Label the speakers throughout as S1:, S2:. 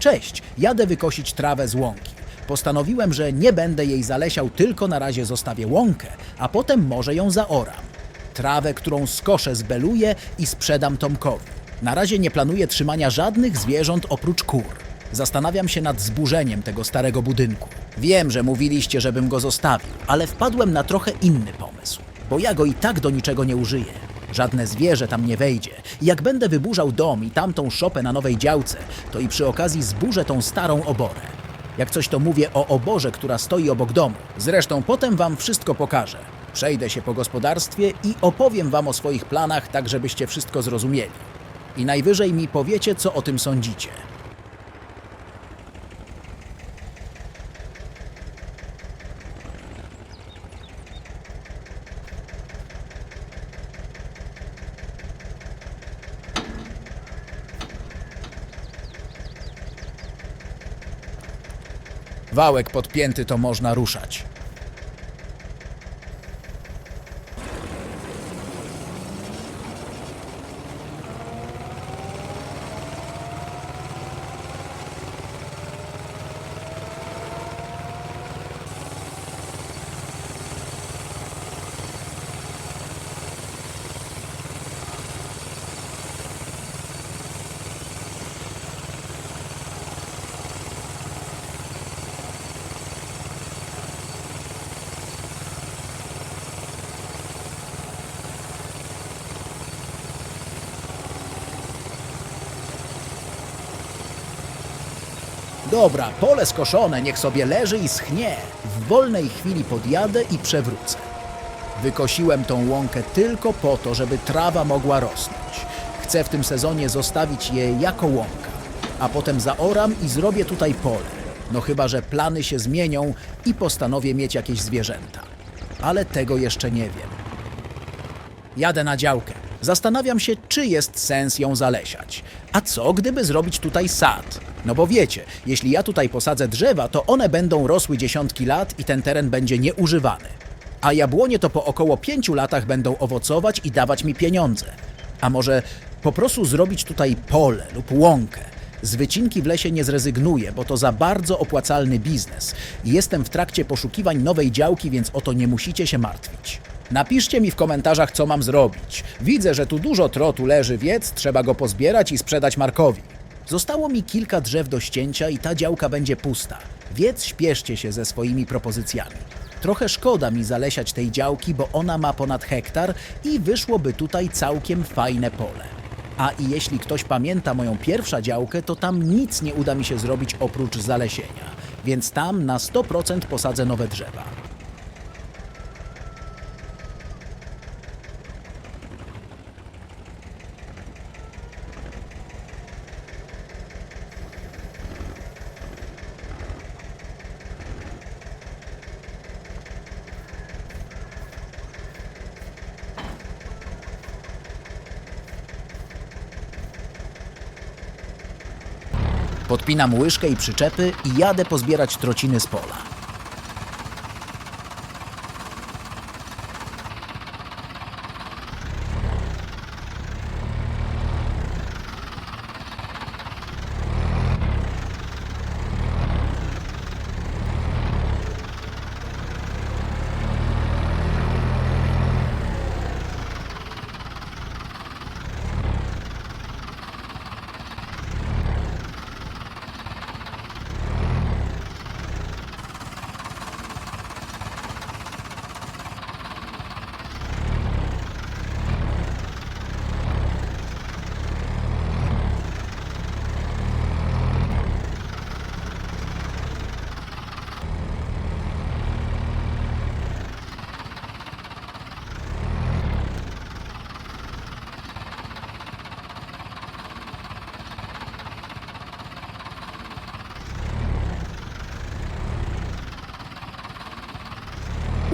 S1: Cześć, jadę wykosić trawę z łąki. Postanowiłem, że nie będę jej zalesiał, tylko na razie zostawię łąkę, a potem może ją zaoram. Trawę, którą skoszę, zbeluję i sprzedam Tomkowi. Na razie nie planuję trzymania żadnych zwierząt oprócz kur. Zastanawiam się nad zburzeniem tego starego budynku. Wiem, że mówiliście, żebym go zostawił, ale wpadłem na trochę inny pomysł, bo ja go i tak do niczego nie użyję. Żadne zwierzę tam nie wejdzie. Jak będę wyburzał dom i tamtą szopę na nowej działce, to i przy okazji zburzę tą starą oborę. Jak coś to mówię o oborze, która stoi obok domu. Zresztą potem wam wszystko pokażę. Przejdę się po gospodarstwie i opowiem wam o swoich planach, tak żebyście wszystko zrozumieli. I najwyżej mi powiecie, co o tym sądzicie. Wałek podpięty to można ruszać. Dobra, pole skoszone, niech sobie leży i schnie. W wolnej chwili podjadę i przewrócę. Wykosiłem tą łąkę tylko po to, żeby trawa mogła rosnąć. Chcę w tym sezonie zostawić je jako łąka, a potem zaoram i zrobię tutaj pole. No chyba, że plany się zmienią i postanowię mieć jakieś zwierzęta. Ale tego jeszcze nie wiem. Jadę na działkę. Zastanawiam się, czy jest sens ją zalesiać. A co, gdyby zrobić tutaj sad? No bo wiecie, jeśli ja tutaj posadzę drzewa, to one będą rosły dziesiątki lat i ten teren będzie nieużywany. A jabłonie to po około pięciu latach będą owocować i dawać mi pieniądze. A może po prostu zrobić tutaj pole lub łąkę? Z wycinki w lesie nie zrezygnuję, bo to za bardzo opłacalny biznes. Jestem w trakcie poszukiwań nowej działki, więc o to nie musicie się martwić. Napiszcie mi w komentarzach, co mam zrobić. Widzę, że tu dużo trotu leży, więc trzeba go pozbierać i sprzedać Markowi. Zostało mi kilka drzew do ścięcia i ta działka będzie pusta. Więc śpieszcie się ze swoimi propozycjami. Trochę szkoda mi zalesiać tej działki, bo ona ma ponad hektar i wyszłoby tutaj całkiem fajne pole. A i jeśli ktoś pamięta moją pierwszą działkę, to tam nic nie uda mi się zrobić oprócz zalesienia. Więc tam na 100% posadzę nowe drzewa. Podpinam łyżkę i przyczepy i jadę pozbierać trociny z pola.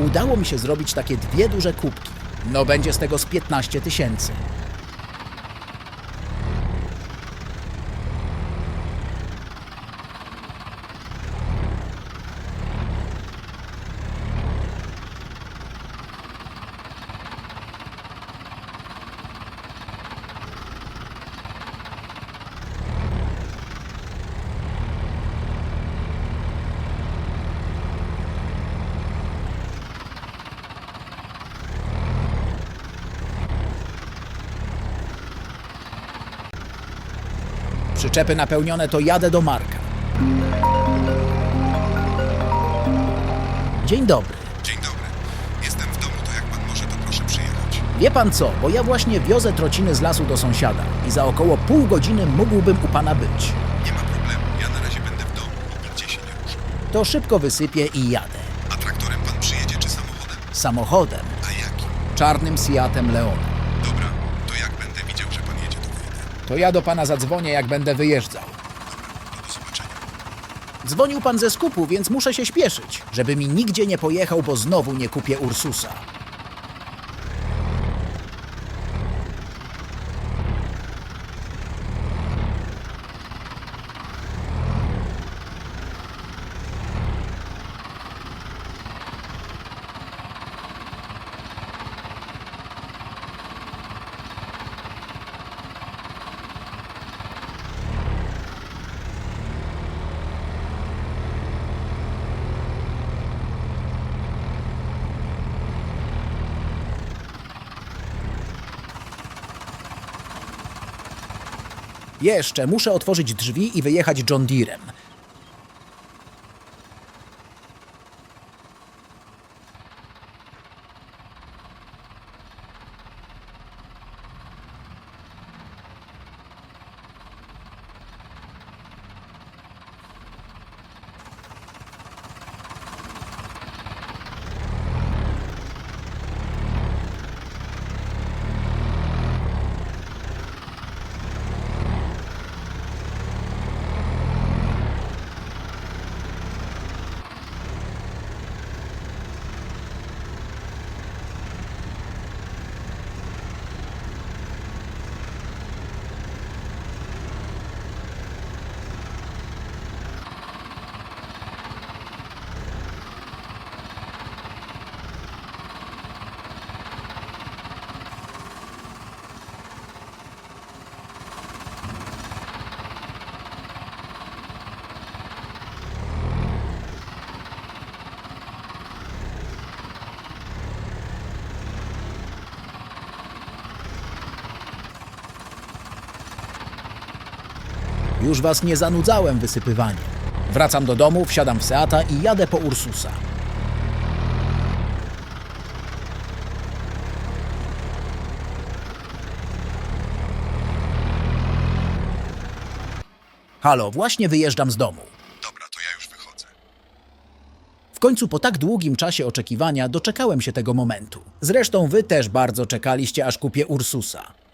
S1: Udało mi się zrobić takie dwie duże kubki. No będzie z tego z 15 tysięcy. Przyczepy napełnione to jadę do Marka. Dzień dobry.
S2: Dzień dobry. Jestem w domu, to jak pan może, to proszę przyjechać.
S1: Wie pan co, bo ja właśnie wiozę trociny z lasu do sąsiada i za około pół godziny mógłbym u pana być.
S2: Nie ma problemu, ja na razie będę w domu nigdzie się nie ruszę.
S1: To szybko wysypię i jadę.
S2: A traktorem pan przyjedzie czy samochodem?
S1: Samochodem,
S2: A jakim?
S1: czarnym Seatem Leon.
S2: Dobra, to jak będę widział, że pan jedzie, to wyjdę.
S1: To ja do pana zadzwonię, jak będę wyjeżdżał. Dzwonił pan ze skupu, więc muszę się śpieszyć, żeby mi nigdzie nie pojechał, bo znowu nie kupię Ursusa. Jeszcze muszę otworzyć drzwi i wyjechać John Deerem. Już was nie zanudzałem wysypywaniem. Wracam do domu, wsiadam w Seata i jadę po Ursusa. Halo, właśnie wyjeżdżam z domu.
S2: Dobra, to ja już wychodzę.
S1: W końcu po tak długim czasie oczekiwania doczekałem się tego momentu. Zresztą wy też bardzo czekaliście, aż kupię Ursusa.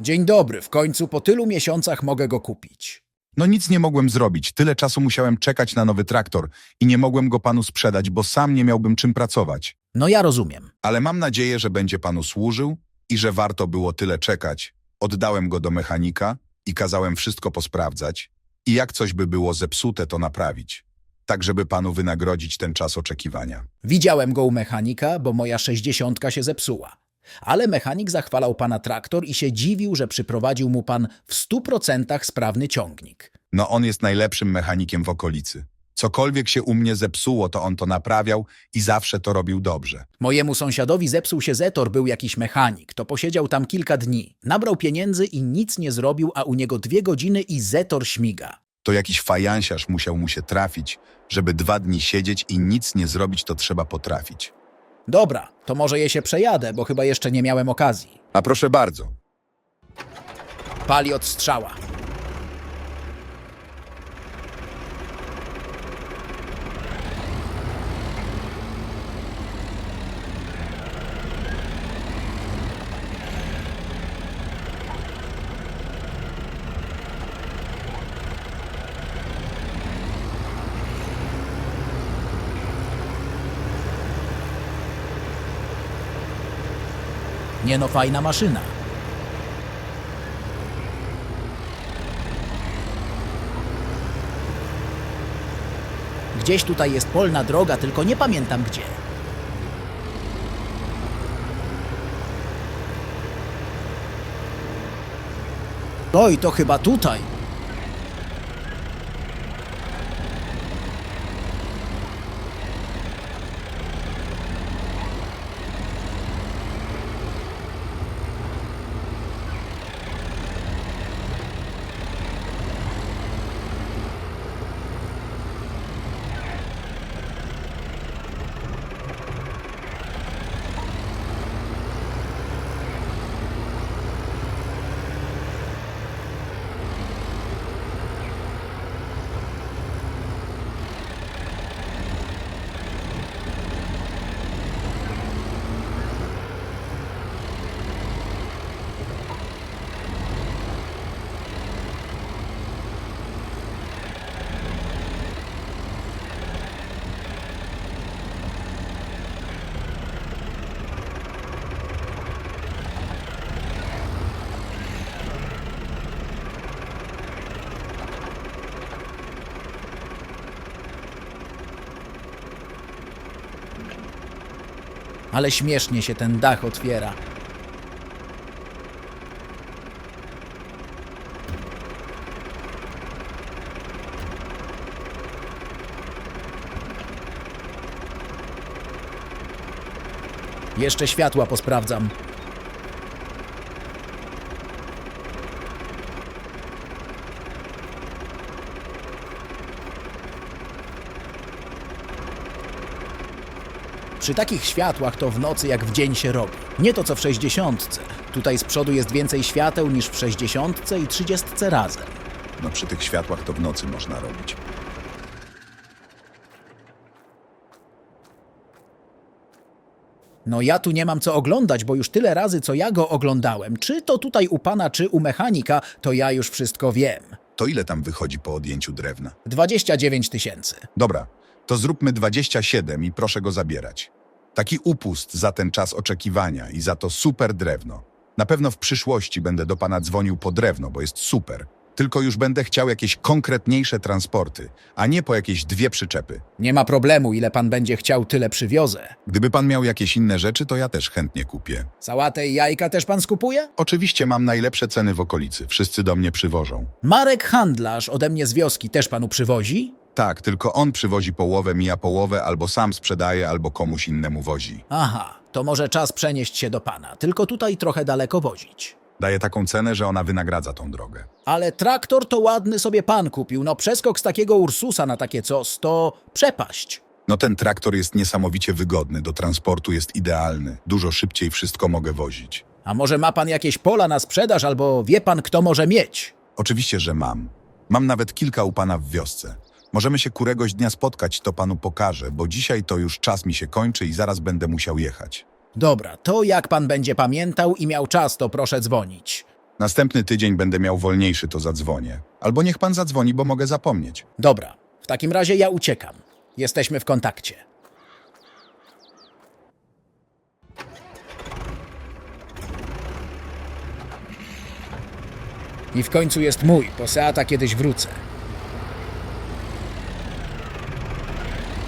S1: Dzień dobry, w końcu po tylu miesiącach mogę go kupić.
S3: No nic nie mogłem zrobić. Tyle czasu musiałem czekać na nowy traktor i nie mogłem go panu sprzedać, bo sam nie miałbym czym pracować.
S1: No ja rozumiem.
S3: Ale mam nadzieję, że będzie panu służył i że warto było tyle czekać. Oddałem go do mechanika i kazałem wszystko posprawdzać i jak coś by było zepsute, to naprawić. Tak, żeby panu wynagrodzić ten czas oczekiwania.
S1: Widziałem go u mechanika, bo moja sześćdziesiątka się zepsuła. Ale mechanik zachwalał pana traktor i się dziwił, że przyprowadził mu pan w stu procentach sprawny ciągnik.
S3: No on jest najlepszym mechanikiem w okolicy. Cokolwiek się u mnie zepsuło, to on to naprawiał i zawsze to robił dobrze.
S1: Mojemu sąsiadowi zepsuł się Zetor, był jakiś mechanik. To posiedział tam kilka dni. Nabrał pieniędzy i nic nie zrobił, a u niego dwie godziny i Zetor śmiga.
S3: To jakiś fajansiarz musiał mu się trafić, żeby dwa dni siedzieć i nic nie zrobić, to trzeba potrafić.
S1: Dobra, to może je się przejadę, bo chyba jeszcze nie miałem okazji.
S3: A proszę bardzo.
S1: Pali od strzała. Nie no, fajna maszyna. Gdzieś tutaj jest polna droga, tylko nie pamiętam gdzie. Oj, to chyba tutaj. Ale śmiesznie się ten dach otwiera. Jeszcze światła posprawdzam. Przy takich światłach to w nocy jak w dzień się robi. Nie to co w 60. Tutaj z przodu jest więcej świateł niż w 60 i 30 razem.
S3: No przy tych światłach to w nocy można robić.
S1: No ja tu nie mam co oglądać, bo już tyle razy co ja go oglądałem. Czy to tutaj u pana, czy u mechanika, to ja już wszystko wiem.
S3: To ile tam wychodzi po odjęciu drewna?
S1: 29 tysięcy.
S3: Dobra, to zróbmy 27 i proszę go zabierać. Taki upust za ten czas oczekiwania i za to super drewno. Na pewno w przyszłości będę do pana dzwonił po drewno, bo jest super. Tylko już będę chciał jakieś konkretniejsze transporty, a nie po jakieś dwie przyczepy.
S1: Nie ma problemu, ile pan będzie chciał, tyle przywiozę.
S3: Gdyby pan miał jakieś inne rzeczy, to ja też chętnie kupię.
S1: Sałatę i jajka też pan skupuje?
S3: Oczywiście mam najlepsze ceny w okolicy, wszyscy do mnie przywożą.
S1: Marek handlarz ode mnie z wioski też panu przywozi?
S3: Tak, tylko on przywozi połowę, mija połowę, albo sam sprzedaje, albo komuś innemu wozi.
S1: Aha, to może czas przenieść się do pana, tylko tutaj trochę daleko wozić.
S3: Daje taką cenę, że ona wynagradza tą drogę.
S1: Ale traktor to ładny sobie pan kupił. No przeskok z takiego Ursusa na takie coś to przepaść.
S3: No ten traktor jest niesamowicie wygodny, do transportu jest idealny. Dużo szybciej wszystko mogę wozić.
S1: A może ma pan jakieś pola na sprzedaż, albo wie pan, kto może mieć?
S3: Oczywiście, że mam. Mam nawet kilka u pana w wiosce. Możemy się któregoś dnia spotkać, to panu pokażę, bo dzisiaj to już czas mi się kończy i zaraz będę musiał jechać.
S1: Dobra, to jak pan będzie pamiętał i miał czas, to proszę dzwonić.
S3: Następny tydzień będę miał wolniejszy, to zadzwonię. Albo niech pan zadzwoni, bo mogę zapomnieć.
S1: Dobra, w takim razie ja uciekam. Jesteśmy w kontakcie. I w końcu jest mój, po Seata kiedyś wrócę.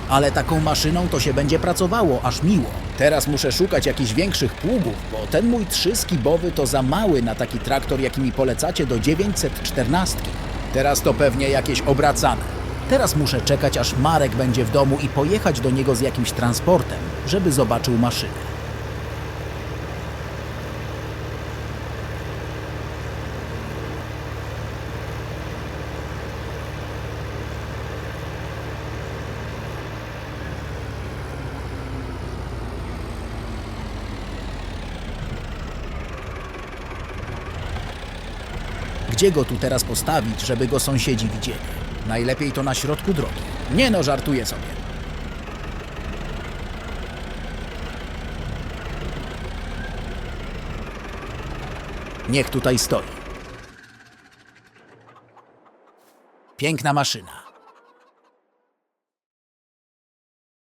S1: Ale taką maszyną to się będzie pracowało, aż miło. Teraz muszę szukać jakichś większych pługów, bo ten mój trzyskibowy to za mały na taki traktor, jaki mi polecacie do 914. Teraz to pewnie jakieś obracane. Teraz muszę czekać, aż Marek będzie w domu i pojechać do niego z jakimś transportem, żeby zobaczył maszynę. Gdzie go tu teraz postawić, żeby go sąsiedzi widzieli? Najlepiej to na środku drogi. Nie no, żartuję sobie. Niech tutaj stoi. Piękna maszyna.